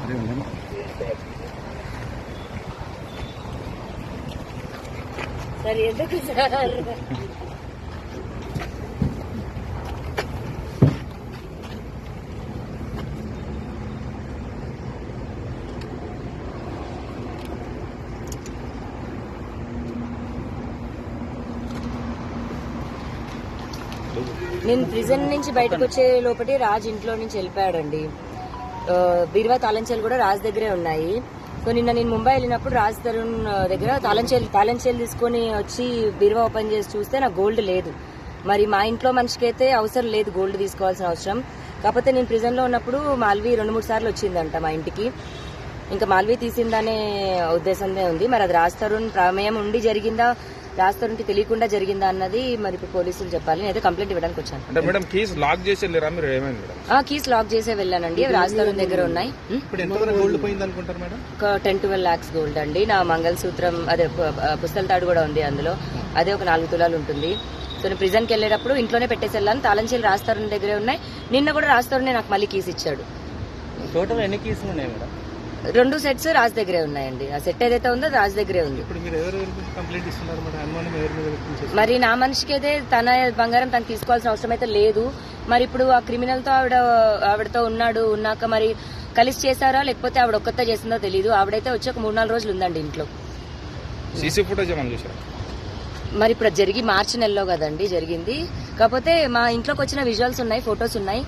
అదే ఉందండి సార్ నేను ప్రిజన్ నుంచి బయటకు వచ్చే లోపటి రాజ్ ఇంట్లో నుంచి వెళ్ళిపోయాడండి. బీరువా తాళంచేలు కూడా రాజ్ దగ్గరే ఉన్నాయి. సో నిన్న నేను ముంబై వెళ్ళినప్పుడు రాజ్ తరుణ్ దగ్గర తాళంచేలు తాళంచేలు తీసుకొని వచ్చి బీరువా ఓపెన్ చేసి చూస్తే నాకు గోల్డ్ లేదు. మరి మా ఇంట్లో మనిషికి అయితే అవసరం లేదు గోల్డ్ తీసుకోవాల్సిన అవసరం. కాకపోతే నేను ప్రిజన్లో ఉన్నప్పుడు మాల్వి రెండు మూడు సార్లు వచ్చిందంట మా ఇంటికి. ఇంకా మాల్వి తీసిందనే ఉద్దేశంలో ఉంది. మరి అది రాజ్ తరుణ్ ప్రమేయం ఉండి జరిగిందా? రాజ్ తరుణ్కి తెలియకుండా జరిగిందా అన్నది మరి ఇప్పుడు పోలీసులు చెప్పాలి. నేనైతే కంప్లైంట్ ఇవ్వడానికి వచ్చాను. అంటే మేడం కీస్ లాక్ చేసి వెళ్ళారా? మీరు ఏమైంది మేడం? ఆ కీస్ లాక్ చేసే వెళ్ళానండి. తరుణ్ దగ్గర ఉన్నాయి. ఉం? ఇప్పుడు ఎంతవరకు గోల్డ్ పోయింది అనుకుంటారు మేడం? ఒక టెన్ ట్వెల్వ్ లాక్స్ గోల్డ్ అండి. నా మంగళసూత్రం అదే పుస్తల తాడు కూడా ఉంది అందులో. అదే ఒక నాలుగు తులాలు ఉంటుంది. సో నేను ప్రిజన్కి వెళ్ళేటప్పుడు ఇంట్లోనే పెట్టేసి వెళ్ళాను. తాళంచేలు రాస్తారుని దగ్గరే ఉన్నాయి. నిన్న కూడా రాస్తారునే నాకు మళ్ళీ కీస్ ఇచ్చాడు. టోటల్ ఎన్ని కేసులు ఉన్నాయి మేడం? రెండు సెట్స్ రాజ్ దగ్గరే ఉన్నాయండి. ఆ సెట్ ఏదైతే ఉందో రాజ్ దగ్గరే ఉంది. ఇప్పుడు మీరు నా మనిషికి అయితే తన బంగారం తను తీసుకోవాల్సిన అవసరం అయితే లేదు. మరి ఇప్పుడు ఆ క్రిమినల్తో ఆవిడ ఆవిడతో ఉన్నాడు ఉన్నాక మరి కలిసి చేశారా? లేకపోతే ఆవిడ ఒక్కతే చేసిందో తెలియదు ఆవిడైతే వచ్చి ఒక మూడు నాలుగు రోజులు ఉందండి ఇంట్లో. సీసీ ఫుటేజ్ మరి ఇప్పుడు జరిగి మార్చి నెలలో కదండి జరిగింది. కాకపోతే మా ఇంట్లోకి వచ్చిన విజువల్స్ ఉన్నాయి ఫొటోస్ ఉన్నాయి.